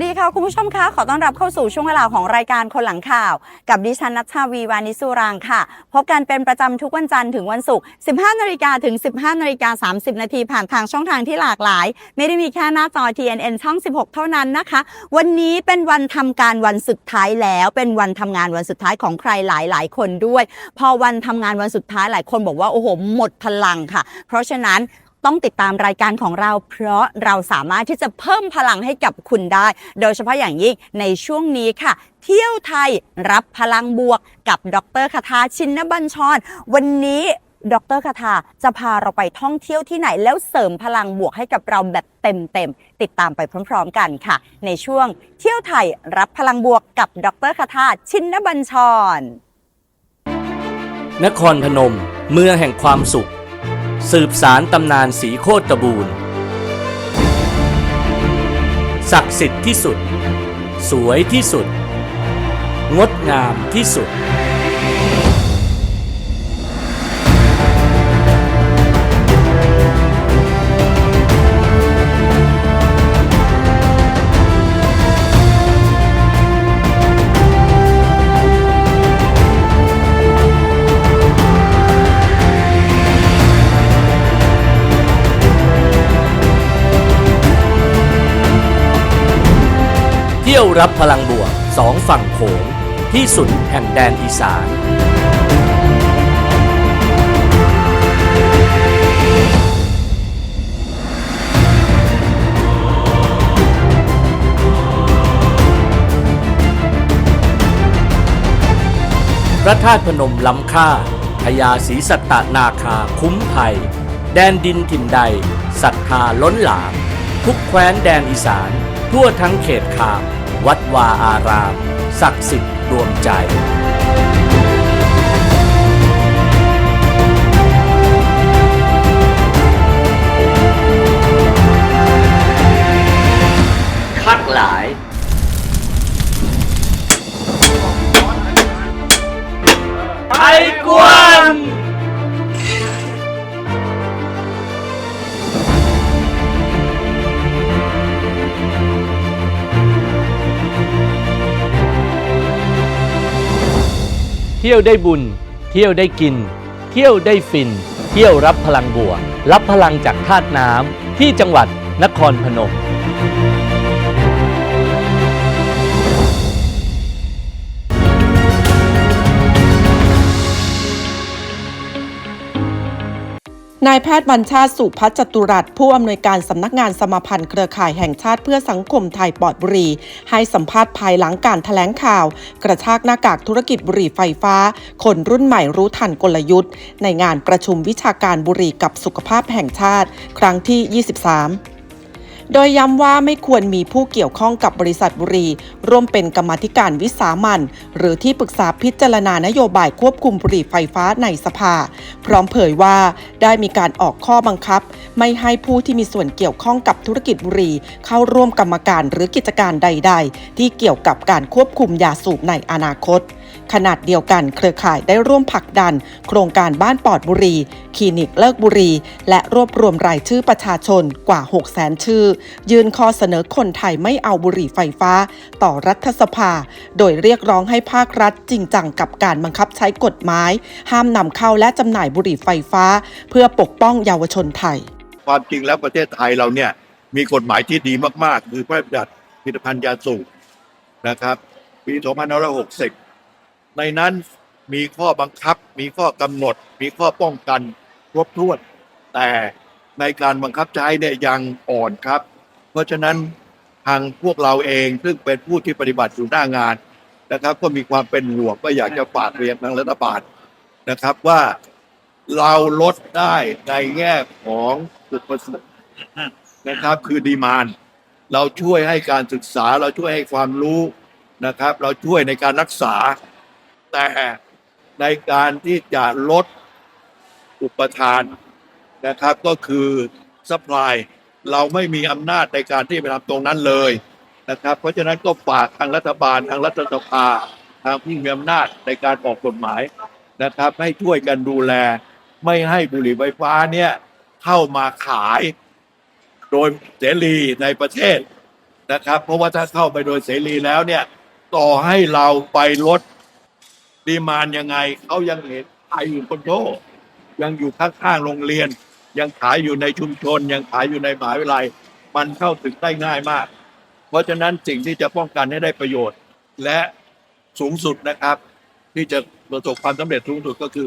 วัสดีค่ะ คุณผู้ชมคะขอต้อนรับเข้าสู่ช่วงเวลาของรายการคนหลังข่าว กับดิฉันนัชชาวีวานิสุรางค่ะ พบกันเป็นประจำทุกวันจันทร์ถึงวันศุกร์ 15 นาฬิกาถึง 15 นาฬิกา 30 นาทีผ่านทางช่องทางที่หลากหลาย ไม่ได้มีแค่หน้าจอ TNN ช่อง 16 เท่านั้นนะคะ วันนี้เป็นวันทำการวันสุดท้ายแล้ว เป็นวันทำงานวันสุดท้ายของใครหลายๆคนด้วย พอวันทำงานวันสุดท้ายหลายคนบอกว่าโอ้โหหมดพลังค่ะ เพราะฉะนั้น ต้องติดตามรายการของเรา เพราะเราสามารถที่จะเพิ่มพลังให้กับคุณได้ โดยเฉพาะอย่างยิ่งในช่วงนี้ค่ะ เที่ยวไทยรับพลังบวกกับดรคาทาชินบัญชร วันนี้ดรคาทาจะพาเราไปท่องเที่ยวที่ไหนแล้วเสริมพลังบวกให้กับเราแบบเต็มๆ ติดตามไปพร้อมๆกันค่ะ ในช่วงเที่ยวไทยรับพลังบวกกับดรคาทาชินบัญชร นครพนม เมืองแห่งความสุข สืบสารตำนานสีโคตรบูรณ์ศักดิ์สิทธิ์ที่สุด สวยที่สุด งดงามที่สุด รับพลังบวกสองฝั่งโขงที่สุดแห่งแดนอีสาน พระธาตุพนมล้ำค่าพญาศรีสัตตนาคาคุ้มภัย แดนดินถิ่นใดศรัทธาล้นหลาม ทุกแคว้นแดนอีสาน ทั่วทั้งเขตขาม วัดวาอาราม ศักดิ์สิทธิ์รวมใจ เที่ยวได้บุญ เที่ยวได้กิน เที่ยวได้ฟิน เที่ยวรับพลังบวกรับพลังจากธาตุน้ำที่จังหวัดนครพนม นายแพทย์บัญชาติสุพัฒจตุรัสผู้อำนวยการสำนักงานสมาพันธ์เครือข่ายแห่งชาติเพื่อสังคมไทยปลอดบุหรี ให้สัมภาษณ์ภายหลังการถแถลงข่าว กระชากหน้ากากธุรกิจบุหรี่ไฟฟ้า คนรุ่นใหม่รู้ทันกลยุทธ์ ในงานประชุมวิชาการบุหรี่กับสุขภาพแห่งชาติ ครั้งที่ 23 โดยย้ำว่าไม่ควรมีผู้เกี่ยวข้องกับบริษัทบุรี ร่วมเป็นกรรมธิการวิสามันหรือที่ปรึกษาพิจารณานโยบายควบคุมบุหรี่ไฟฟ้าในสภา พร้อมเผยว่าได้มีการออกข้อบังคับ ไม่ให้ผู้ที่มีส่วนเกี่ยวข้องกับธุรกิจบุหรี่เข้าร่วมกรรมการหรือกิจการใด ๆ ที่เกี่ยวกับการควบคุมยาสูบในอนาคต ขนาดเดียวกันเครือข่ายได้ร่วมผลักดัน โครงการบ้านปลอดบุหรี่คลินิกเลิกบุหรี่และรวบรวมรายชื่อประชาชนกว่า 6 0 0 0 0 0ชื่อ ยื่นข้อเสนอคนไทยไม่เอาบุหรี่ไฟฟ้า ต่อรัฐสภา โดยเรียกร้องให้ภาครัฐจริงจังกับการบังคับใช้กฎหมาย ห้ามนำเข้าและจำหน่ายบุหรี่ไฟฟ้า เพื่อปกป้องเยาวชนไทย ความจริงแล้วประเทศไทยเราเนี่ยมีกฎหมายที่ดีมาก ๆ คือพระราชบัญญัติผลิตภัณฑ์ยาสูบนะครับ ปี 2560 ในนั้นมีข้อบังคับ มีข้อกำหนด มีข้อป้องกันครบถ้วน แต่ในการบังคับใช้เนี่ยยังอ่อนครับ เพราะฉะนั้นทางพวกเราเองซึ่งเป็นผู้ที่ปฏิบัติอยู่หน้างานนะครับ ก็มีความเป็นห่วงก็อยากจะฝากเรียนทางรัฐบาลนะครับว่าเราลดได้ในแง่ของอุปสงค์นะครับ คือดีมานเราช่วยให้การศึกษาเราช่วยให้ความรู้นะครับ เราช่วยในการรักษา แต่ในการที่จะลดอุปทานนะครับ ก็คือสป라이เราไม่มีอำนาจในการที่ไปทำตรงนั้นเลยนะครับ เพราะฉะนั้นก็ฝากทางรัฐบาลทางรัฐสภาทางผู้มีอำนาจในการออกกฎหมายนะครับ ให้ช่วยกันดูแล ไม่ให้บุหรี่ไฟฟ้าเนี่ยเข้ามาขายโดยเสรีในประเทศนะครับ เพราะว่าถ้าเข้าไปโดยเสรีแล้วเนี่ย ต่อให้เราไปลด ดีมานยังไงเขายังเห็นขายอยู่คอนโดยังอยู่ข้างๆโรงเรียน ยังขายอยู่ในชุมชน ยังขายอยู่ในมหาวิทยาลัย มันเข้าถึงได้ง่ายมาก เพราะฉะนั้นสิ่งที่จะป้องกันให้ได้ประโยชน์ และสูงสุดนะครับ ที่จะประสบความสำเร็จสูงสุดก็คือ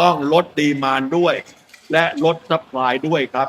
ต้องลดดีมานด้วย และลดซัพพลายด้วยครับ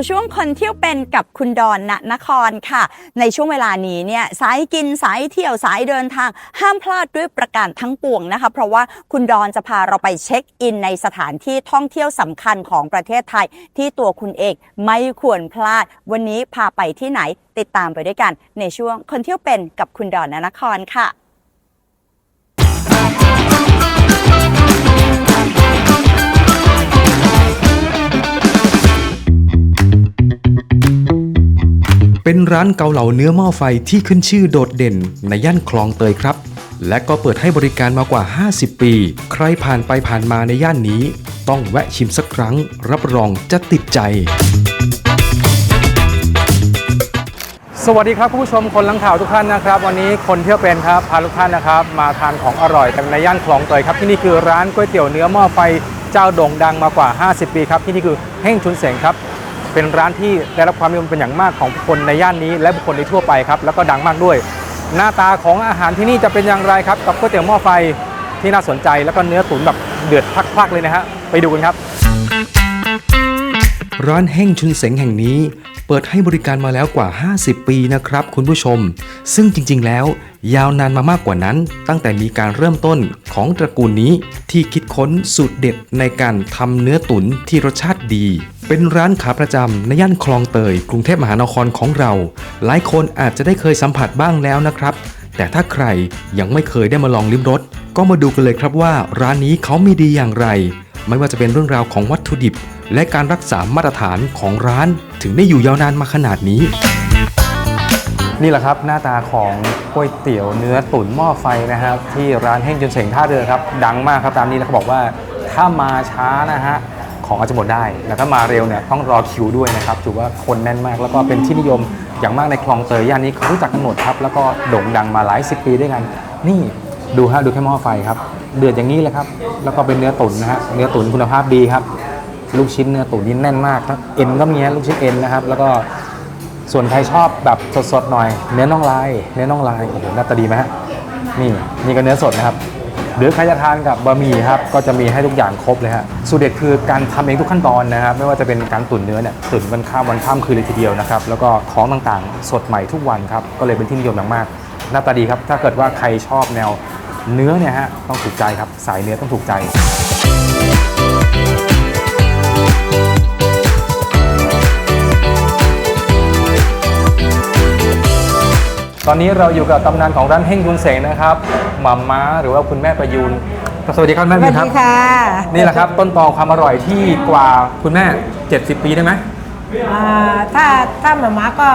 สู่ช่วงคนเที่ยวเป็นกับคุณดอนณนครค่ะ ในช่วงเวลานี้เนี่ยสายกินสายเที่ยวสายเดินทางห้ามพลาดด้วยประการทั้งปวงนะคะ เพราะว่าคุณดอนจะพาเราไปเช็คอินในสถานที่ท่องเที่ยวสำคัญของประเทศไทย ที่ตัวคุณเองไม่ควรพลาด วันนี้พาไปที่ไหนติดตามไปด้วยกัน ในช่วงคนเที่ยวเป็นกับคุณดอนณนครค่ะ เป็นร้านเกาเหลาเนื้อหม้อไฟที่ขึ้นชื่อโดดเด่นในย่านคลองเตยครับ และก็เปิดให้บริการมากว่า 50 ปี ใครผ่านไปผ่านมาในย่านนี้ ต้องแวะชิมสักครั้ง รับรองจะติดใจ สวัสดีครับคุณผู้ชมคนลังข่าวทุกท่านนะครับ วันนี้คนเที่ยวเป็นครับพาทุกท่านนะครับ มาทานของอร่อยกันในย่านคลองเตยครับที่นี่คือร้านก๋วยเตี๋ยวเนื้อหม้อไฟเจ้าโด่งดังมากว่า 50 ปีครับที่นี่คือเฮ่งชุนเสงครับ เป็นร้านที่ได้รับความนิยมเป็นอย่างมากของคนในย่านนี้ และบุคคลในทั่วไปครับแล้วก็ดังมากด้วย หน้าตาของอาหารที่นี่จะเป็นอย่างไรครับกับก๋วยเตี๋ยวหม้อไฟที่น่าสนใจแล้วก็เนื้อตุ๋นแบบเดือดพักๆเลยนะฮะไปดูกันครับ ร้านแห่งชุนเสงแห่งนี้ เปิดให้บริการมาแล้วกว่า 50 ปีนะครับคุณผู้ชม ซึ่งจริงๆแล้ว ยาวนานมามากกว่านั้น ตั้งแต่มีการเริ่มต้นของตระกูลนี้ที่คิดค้นสูตรเด็ดในการทำเนื้อตุ๋นที่รสชาติดี เป็นร้านขาประจำในย่านคลองเตย กรุงเทพมหานครของเรา หลายคนอาจจะได้เคยสัมผัสบ้างแล้วนะครับ แต่ถ้าใครยังไม่เคยได้มาลองลิ้มรสก็มาดูกันเลยครับว่าร้านนี้เขามีดีอย่างไร ไม่ว่าจะเป็นเรื่องราวของวัตถุดิบ และการรักษามาตรฐานของร้าน ถึงได้อยู่ยาวนานมาขนาดนี้ นี่แหละครับหน้าตาของก๋วยเตี๋ยวเนื้อตุ๋นหม้อไฟนะครับ ที่ร้านเฮ่งจนเสงท่าเรือครับดังมากครับตามนี้แล้วเขาบอกว่าถ้ามาช้านะฮะของอาจจะหมดได้ แล้วถ้ามาเร็วเนี่ยต้องรอคิวด้วยนะครับถือว่าคนแน่นมากแล้วก็เป็นที่นิยมอย่างมากในคลองเตยย่านนี้เขารู้จักกันหมดครับ แล้วก็โด่งดังมาหลายสิบปีด้วยกัน นี่ ดูฮะดูแค่หม้อไฟครับ เดือดอย่างนี้เลยครับ แล้วก็เป็นเนื้อตุ๋นนะฮะเนื้อตุ๋นคุณภาพดีครับ ลูกชิ้นเนื้อตุ๋นนี่แน่นมากเอ็นก็มีฮะลูกชิ้นเอ็นนะครับ แล้วก็ส่วนใครชอบแบบสดๆหน่อย เนื้อน่องลายเนื้อน่องลายโอ้โหหน้าตาดีไหมฮะนี่นี่ก็เนื้อสดนะครับหรือใครจะทานกับบะหมี่ครับก็จะมีให้ทุกอย่างครบเลยฮะสูตรเด็ดคือการทำเองทุกขั้นตอนนะครับ ไม่ว่าจะเป็นการตุ๋นเนื้อเนี่ยตุ๋นวันข้ามวันข้ามคืนเลยทีเดียวนะครับ แล้วก็ของต่างๆ สดใหม่ทุกวันครับ ก็เลยเป็นที่นิยมมากหน้าตาดีครับ ถ้าเกิดว่าใครชอบแนว เนื้อเนี่ยฮะต้องถูกใจครับสายเนื้อต้องถูกใจ ตอนนี้เราอยู่กับตำนานของร้านเฮ่งยุนเสงนะครับหม่าม้าหรือว่าคุณแม่ประยูนสวัสดีครับแม่ประยูนครับนี่แหละครับต้นตอความอร่อยที่กว่าคุณแม่ 70 ปีได้ไหมอ่าถ้าถ้าหมาม้าก็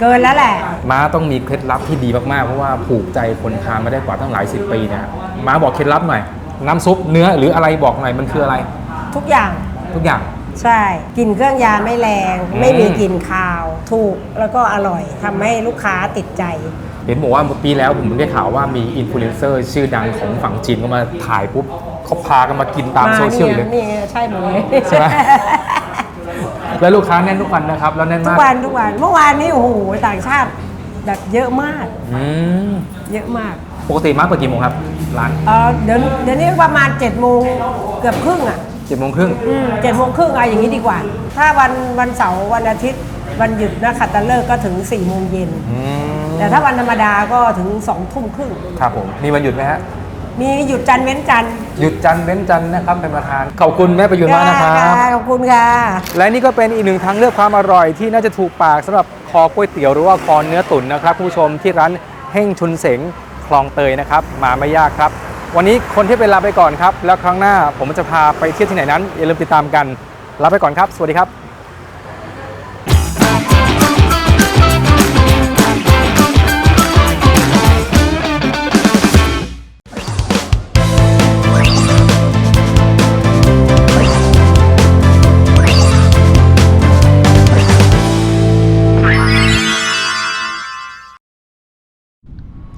เกินแล้วแหละ ม้าต้องมีเคล็ดลับที่ดีมากๆ เพราะว่าผูกใจคนทานมาได้กว่าตั้งหลายสิบปีเนี่ยม้าบอกเคล็ดลับหน่อย น้ำซุปเนื้อหรืออะไรบอกหน่อยมันคืออะไร ทุกอย่างทุกอย่าง ใช่กลิ่นเครื่องยาไม่แรง อืม ไม่มีกลิ่นคาว ถูกแล้วก็อร่อยทำให้ลูกค้าติดใจ เห็นบอกว่าปีแล้วผมได้ข่าวว่ามีอินฟลูเอนเซอร์ชื่อดังของฝั่งจีนก็มาถ่ายปุ๊บเขาพากันมากินตามโซเชียลเลย นี่ไงใช่หมดเลย ใช่ไหม แล้วลูกค้าแน่นทุกวันนะครับ แล้วแน่นทุมากกวันทุกวันเมื่อวานนี้โอ้โหต่างชาติแบบเยอะมาก อืมเยอะมากปกติม้าเปิดกี่โมงครับ ร้านเออเดี๋ยวเดี๋ยวนี้ประมาณ7จ็ดโมงเกือบครึ่งอะเจ็ดโมงครึ่งเจ็ดโมงครึ่งอะไรอย่างนี้ดีกว่า ถ้าวันวันเสาร์วันอาทิตย์วันหยุดนะขัดตะเลิกก็ถึง4ี่โมงเย็น อืมแต่ถ้าวันธรรมดาก็ถึง2องทุ่มครึ่ง ครับผม มีวันหยุดไหมฮะ มีหยุดจันทร์เว้นจันทร์หยุดจันทร์เว้นจันทร์นะครับเป็นประธาน ขอบคุณแม่ประยุนมากนะครับค่ะขอบคุณค่ะ และนี่ก็เป็นอีกหนึ่งทางเลือกความอร่อยที่น่าจะถูกปากสำหรับคอก๋วยเตี๋ยวหรือว่าคอเนื้อตุ๋นนะครับคุณผู้ชมที่ร้านเฮ่งชุนเสงคลองเตยนะครับ มาไม่ยากครับ วันนี้คนที่เป็นลาไปก่อนครับ แล้วครั้งหน้าผมจะพาไปเที่ยวที่ไหนนั้นอย่าลืมติดตามกันลาไปก่อนครับ สวัสดีครับ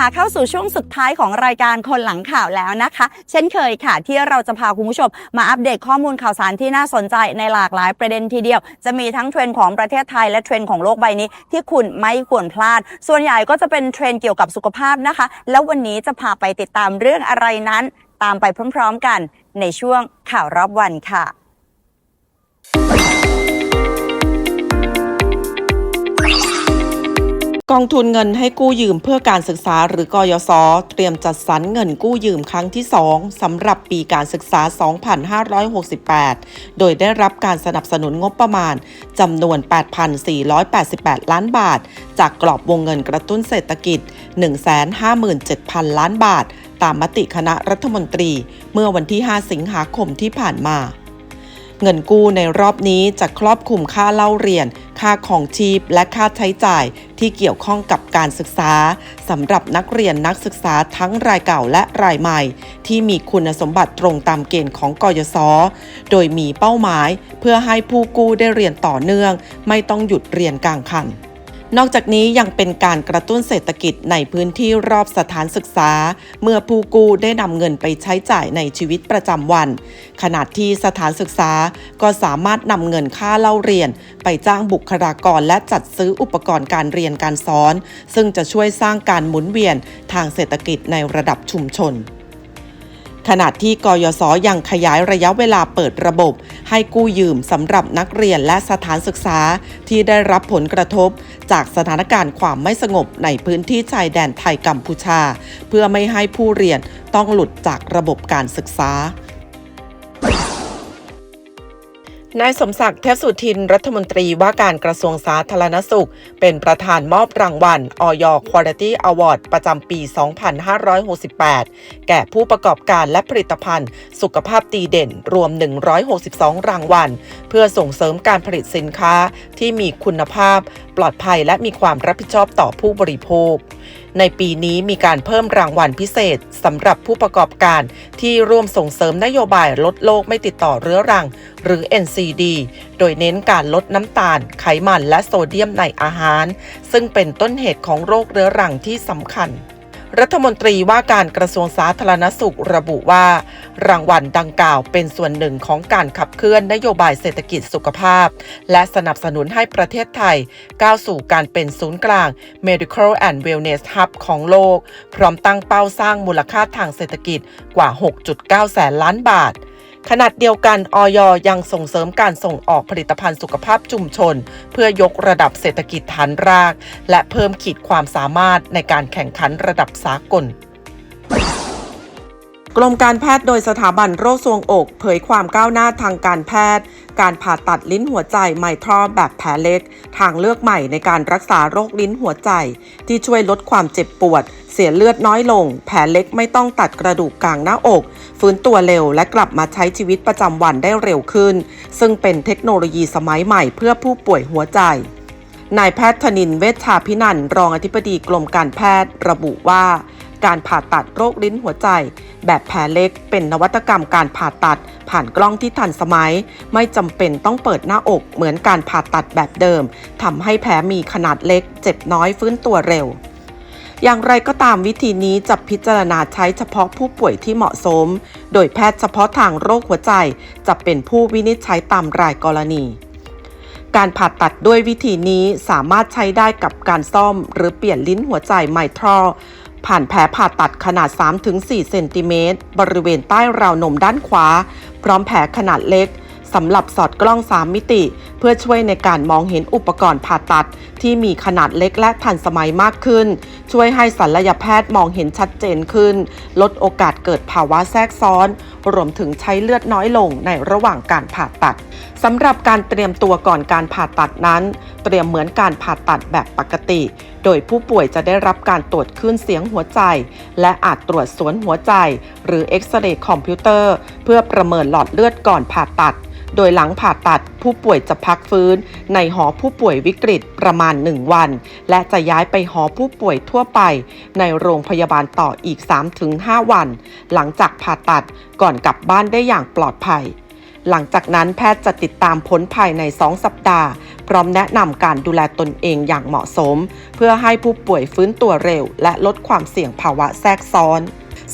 คุณผู้ชมคะเข้าสู่ช่วงสุดท้ายของรายการคนหลังข่าวแล้วนะคะ เช่นเคยค่ะ ที่เราจะพาคุณผู้ชม มาอัปเดตข้อมูลข่าวสารที่น่าสนใจในหลากหลายประเด็นทีเดียว จะมีทั้งเทรนด์ของประเทศไทยและเทรนด์ของโลกใบนี้ ที่คุณไม่ควรพลาด ส่วนใหญ่ก็จะเป็นเทรนด์เกี่ยวกับสุขภาพนะคะ แล้ววันนี้จะพาไปติดตามเรื่องอะไรนั้น ตามไปพร้อม ๆ กันในช่วงข่าวรอบวันค่ะ กองทุนเงินให้กู้ยืมเพื่อการศึกษาหรือกยศเตรียมจัดสรรเงินกู้ยืมครั้งที่ 2 สำหรับปีการศึกษา 2568 โดยได้รับการสนับสนุนงบประมาณจำนวน 8,488 ล้านบาท จากกรอบวงเงินกระตุ้นเศรษฐกิจ 157,000 ล้านบาท ตามมติคณะรัฐมนตรี เมื่อวันที่ 5 สิงหาคมที่ผ่านมา เงินกู้ในรอบนี้จะครอบคลุมค่าเล่าเรียน ค่าของชีพ และค่าใช้จ่ายที่เกี่ยวข้องกับการศึกษาสำหรับนักเรียนนักศึกษาทั้งรายเก่าและรายใหม่ ที่มีคุณสมบัติตรงตามเกณฑ์ของกยศโดยมีเป้าหมาย เพื่อให้ผู้กู้ได้เรียนต่อเนื่อง ไม่ต้องหยุดเรียนกลางคัน นอกจากนี้ยังเป็นการกระตุ้นเศรษฐกิจในพื้นที่รอบสถานศึกษา เมื่อผู้กู้ได้นำเงินไปใช้จ่ายในชีวิตประจำวัน ขณะที่สถานศึกษาก็สามารถนำเงินค่าเล่าเรียน ไปจ้างบุคลากรและจัดซื้ออุปกรณ์การเรียนการสอน ซึ่งจะช่วยสร้างการหมุนเวียนทางเศรษฐกิจในระดับชุมชน ขณะที่กยศยังขยายระยะเวลาเปิดระบบ ให้กู้ยืมสำหรับนักเรียนและสถานศึกษาที่ได้รับผลกระทบ จากสถานการณ์ความไม่สงบในพื้นที่ชายแดนไทยกัมพูชา เพื่อไม่ให้ผู้เรียนต้องหลุดจากระบบการศึกษา นายสมศักดิ์เทพสุทินรัฐมนตรีว่าการกระทรวงสาธารณสุข เป็นประธานมอบรางวัลออยคุณภาพอวอร์ดประจำปี 2568 แก่ผู้ประกอบการและผลิตภัณฑ์ สุขภาพตีเด่นรวม 162 รางวัล เพื่อส่งเสริมการผลิตสินค้าที่มีคุณภาพ ลอดภัยและมีความรับผิดชอบต่อผู้บริโภค ในปีนี้มีการเพิ่มรางวัลพิเศษสำหรับผู้ประกอบการที่ร่วมส่งเสริมนโยบายลดโลกไม่ติดต่อเรื้อรัง หรือ NCD โดยเน้นการลดน้ำตาล ไขมันและโซเดียมในอาหาร ซึ่งเป็นต้นเหตุของโรคเรื้อรังที่สำคัญ รัฐมนตรีว่าการกระทรวงสาธารณสุขระบุว่า รางวัลดังกล่าวเป็นส่วนหนึ่งของการขับเคลื่อนนโยบายเศรษฐกิจสุขภาพ และสนับสนุนให้ประเทศไทย ก้าวสู่การเป็นศูนย์กลาง Medical and Wellness Hub ของโลก พร้อมตั้งเป้าสร้างมูลค่าทางเศรษฐกิจกว่า 6.9 แสนล้านบาท ขณะเดียวกันออยยังส่งเสริมการส่งออกผลิตภัณฑ์สุขภาพชุมชน เพื่อยกระดับเศรษฐกิจฐานราก และเพิ่มขีดความสามารถในการแข่งขันระดับสากล กรมการแพทย์โดยสถาบันโรคทรวงอก เผยความก้าวหน้าทางการแพทย์ การผ่าตัดลิ้นหัวใจไมทรอแบบแผลเล็ก ทางเลือกใหม่ในการรักษาโรคลิ้นหัวใจ ที่ช่วยลดความเจ็บปวด เสียเลือดน้อยลง แผลเล็กไม่ต้องตัดกระดูกกลางหน้าอก ฟื้นตัวเร็วและกลับมาใช้ชีวิตประจำวันได้เร็วขึ้น ซึ่งเป็นเทคโนโลยีสมัยใหม่เพื่อผู้ป่วยหัวใจนายแพทย์ธนินเวชชาพินันรองอธิบดีกรมการแพทย์ระบุว่า การผ่าตัดโรคลิ้นหัวใจ แบบแผลเล็กเป็นนวัตกรรมการผ่าตัด ผ่านกล้องที่ทันสมัย ไม่จำเป็นต้องเปิดหน้าอกเหมือนการผ่าตัดแบบเดิมทำให้แผลมีขนาดเล็ก เจ็บน้อยฟื้นตัวเร็วอย่างไรก็ตามวิธีนี้จะพิจารณาใช้เฉพาะผู้ป่วยที่เหมาะสม โดยแพทย์เฉพาะทางโรคหัวใจ จะเป็นผู้วินิจฉัยตามรายกรณี การผ่าตัดด้วยวิธีนี้สามารถใช้ได้กับการซ่อม หรือเปลี่ยนลิ้นหัวใจไมทรอ ผ่านแผลผ่าตัดขนาด 3-4 เซนติเมตร บริเวณใต้ราวนมด้านขวา พร้อมแผลขนาดเล็กสำหรับสอดกล้อง 3 มิติ เพื่อช่วยในการมองเห็นอุปกรณ์ผ่าตัด ที่มีขนาดเล็กและทันสมัยมากขึ้น ช่วยให้ศัลยแพทย์มองเห็นชัดเจนขึ้น ลดโอกาสเกิดภาวะแทรกซ้อน รวมถึงใช้เลือดน้อยลงในระหว่างการผ่าตัดสำหรับการเตรียมตัวก่อนการผ่าตัดนั้น เตรียมเหมือนการผ่าตัดแบบปกติ โดยผู้ป่วยจะได้รับการตรวจคลื่นเสียงหัวใจ และอาจตรวจสวนหัวใจ หรือเอ็กซเรย์คอมพิวเตอร์ เพื่อประเมินหลอดเลือดก่อนผ่าตัด โดยหลังผ่าตัดผู้ป่วยจะพักฟื้น ในหอผู้ป่วยวิกฤตประมาณ 1 วัน และจะย้ายไปหอผู้ป่วยทั่วไป ในโรงพยาบาลต่ออีก 3-5 วัน หลังจากผ่าตัดก่อนกลับบ้านได้อย่างปลอดภัยหลังจากนั้นแพทย์จะติดตามผลภายใน 2 สัปดาห์ พร้อมแนะนำการดูแลตนเองอย่างเหมาะสม เพื่อให้ผู้ป่วยฟื้นตัวเร็ว และลดความเสี่ยงภาวะแทรกซ้อน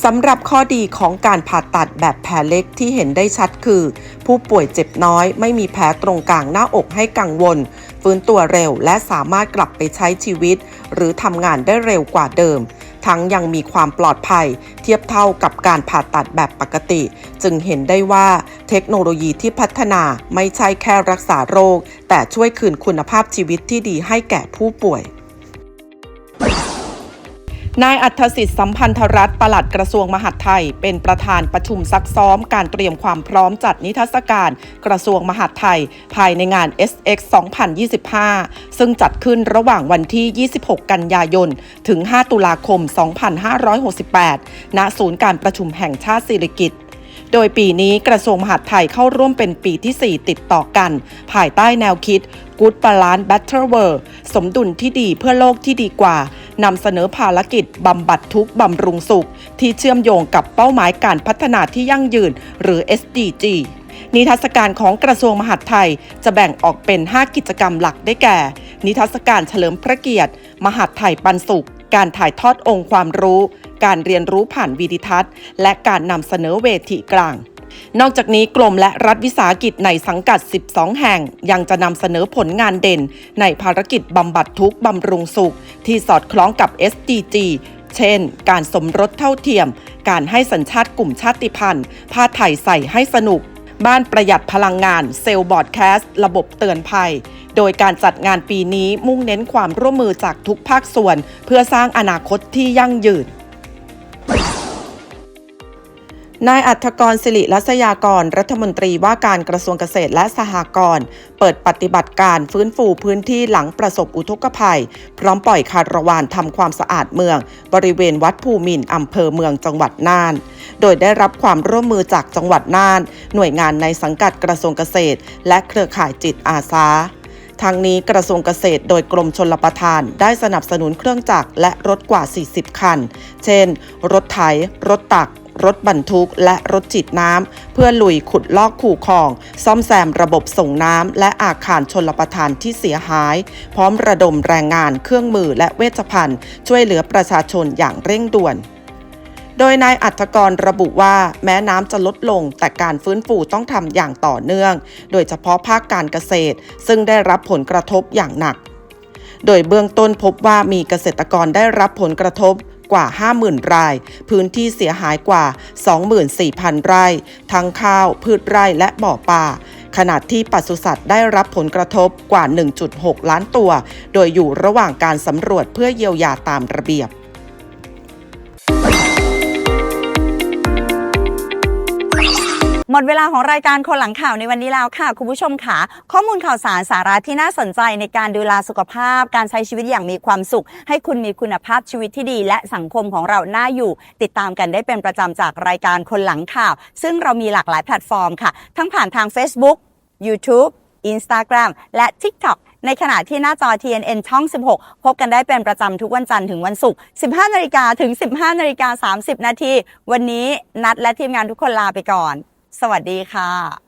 สำหรับข้อดีของการผ่าตัดแบบแผลเล็กที่เห็นได้ชัดคือ ผู้ป่วยเจ็บน้อย ไม่มีแผลตรงกลางหน้าอกให้กังวล ฟื้นตัวเร็วและสามารถกลับไปใช้ชีวิต หรือทำงานได้เร็วกว่าเดิม ทั้งยังมีความปลอดภัย เทียบเท่ากับการผ่าตัดแบบปกติ จึงเห็นได้ว่าเทคโนโลยีที่พัฒนาไม่ใช่แค่รักษาโรค แต่ช่วยคืนคุณภาพชีวิตที่ดีให้แก่ผู้ป่วย นายอัธสิทธิ์สัมพันธรัฐปลัดกระทรวงมหาดไทย เป็นประธานประชุมซักซ้อมการเตรียมความพร้อมจัดนิทรรศการกระทรวงมหาดไทย ภายในงาน SX 2025 ซึ่งจัดขึ้นระหว่างวันที่ 26 กันยายน ถึง 5 ตุลาคม 2568 ณ ศูนย์การประชุมแห่งชาติสิริกิติ์โดยปีนี้กระทรวงมหาดไทยเข้าร่วมเป็นปีที่ 4 ติดต่อกัน ภายใต้แนวคิด Good Balance Better World สมดุลที่ดีเพื่อโลกที่ดีกว่านำเสนอภารกิจบำบัดทุกบำรุงสุข ที่เชื่อมโยงกับเป้าหมายการพัฒนาที่ยั่งยืน หรือ SDG นิทรรศการของกระทรวงมหาดไทยจะแบ่งออกเป็น 5 กิจกรรมหลักได้แก่ นิทรรศการเฉลิมพระเกียรติ มหาดไทยปันสุข การถ่ายทอดองค์ความรู้ การเรียนรู้ผ่านวีดิทัศน์ และการนำเสนอเวทีกลาง นอกจากนี้กรมและรัฐวิสาหกิจในสังกัด 12 แห่ง ยังจะนำเสนอผลงานเด่น ในภารกิจบำบัดทุกข์บำรุงสุข ที่สอดคล้องกับ SDG เช่น การสมรสเท่าเทียม การให้สัญชาติกลุ่มชาติพันธุ์ ผ้าไทยใส่ให้สนุก บ้านประหยัดพลังงาน เซลล์บอร์ดแคสต์ ระบบเตือนภัย โดยการจัดงานปีนี้มุ่งเน้นความร่วมมือจากทุกภาคส่วน เพื่อสร้างอนาคตที่ยั่งยืน นายอัธกรศิริรัศยากร รัฐมนตรีว่าการกระทรวงเกษตรและสหกรณ์เปิดปฏิบัติการฟื้นฟูพื้นที่หลังประสบอุทกภัย พร้อมปล่อยคารวานทำความสะอาดเมือง บริเวณวัดภูมินอำเภอเมืองจังหวัดน่าน โดยได้รับความร่วมมือจากจังหวัดน่าน หน่วยงานในสังกัดกระทรวงเกษตร และเครือข่ายจิตอาสาทางนี้กระทรวงเกษตรโดยกรมชลประทาน ได้สนับสนุนเครื่องจักรและรถกว่า 40 คัน เช่น รถไถ รถตัก รถบรรทุก และรถจิตน้ำเพื่อลุยขุดลอกคูคลอง ซ่อมแซมระบบส่งน้ำและอาคารชนลประทานที่เสียหาย พร้อมระดมแรงงานเครื่องมือและเวชภัณฑ์ ช่วยเหลือประชาชนอย่างเร่งด่วนโดยนายอัธกรระบุว่าแม้น้ำจะลดลง แต่การฟื้นฟูต้องทำอย่างต่อเนื่อง โดยเฉพาะภาคการเกษตร ซึ่งได้รับผลกระทบอย่างหนัก โดยเบื้องต้นพบว่ามีเกษตรกรได้รับผลกระทบ กว่า 50,000 ราย พื้นที่เสียหายกว่า 24,000 ไร่ ทั้งข้าว พืชไร่และบ่อปลาขณะที่ปศุสัตว์ได้รับผลกระทบกว่า 1.6 ล้านตัว โดยอยู่ระหว่างการสำรวจเพื่อเยียวยาตามระเบียบ มดเวลาของรายการคนหลังข่าวในวันนี้แล้วค่ะ คุณผู้ชมค่ะ ข้อมูลข่าวสารสาระที่น่าสนใจในการดูแลสุขภาพ การใช้ชีวิตอย่างมีความสุข ให้คุณมีคุณภาพชีวิตที่ดี และสังคมของเราน่าอยู่ ติดตามกันได้เป็นประจำจากรายการคนหลังข่าว ซึ่งเรามีหลากหลายแพลตฟอร์มค่ะ ทั้งผ่านทาง Facebook YouTube Instagram และ TikTok ในขณะที่หน้าจอ TNN ช่อง 16 พบกันได้เป็นประจำทุกวันจันทร์ถึงวันศุกร์ 15 นาฬิกาถึง 15 นาฬิกา 30 นาที วันนี้นัดและทีมงานทุกคนลาไปก่อน สวัสดีค่ะ